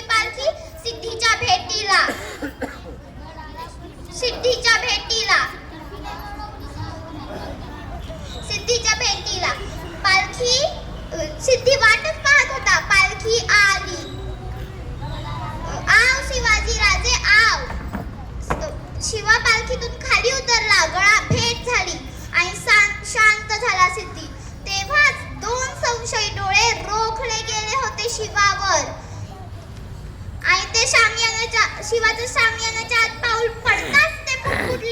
आलेली पालखी सिद्धीच्या भेटीला. सिद्धीच्या भेटीला. सिद्धीच्या भेटीला. पालखी सिद्धी वाटच पाहत होता. पालखी आली. आव शिवाजी राजे आव. शिवा पालखीतून खाली उतरला. गळा भेट झाली आणि शांत झाला सिद्धी. तेव्हाच दोन संशय डोळे रोखले गेले होते शिवावर. शिवाचं सामियानाच्या आत पाऊल पडतात ते पुटपुटले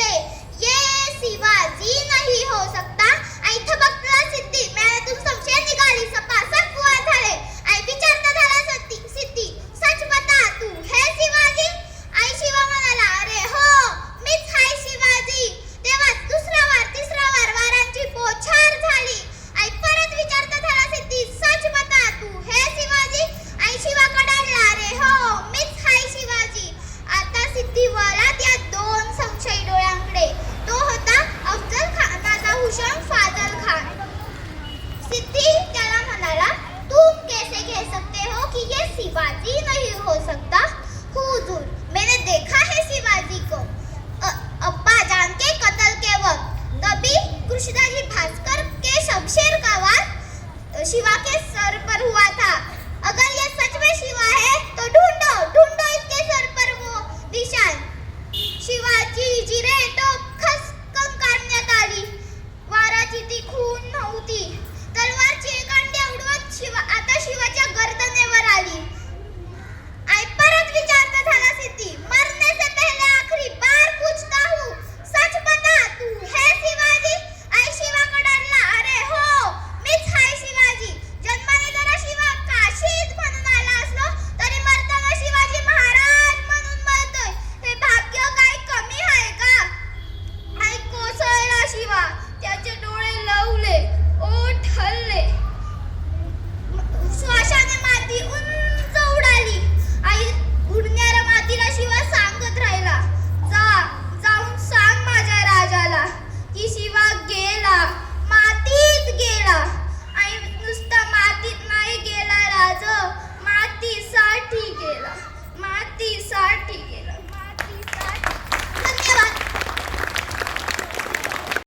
साठी गेला मातीसाठी गेला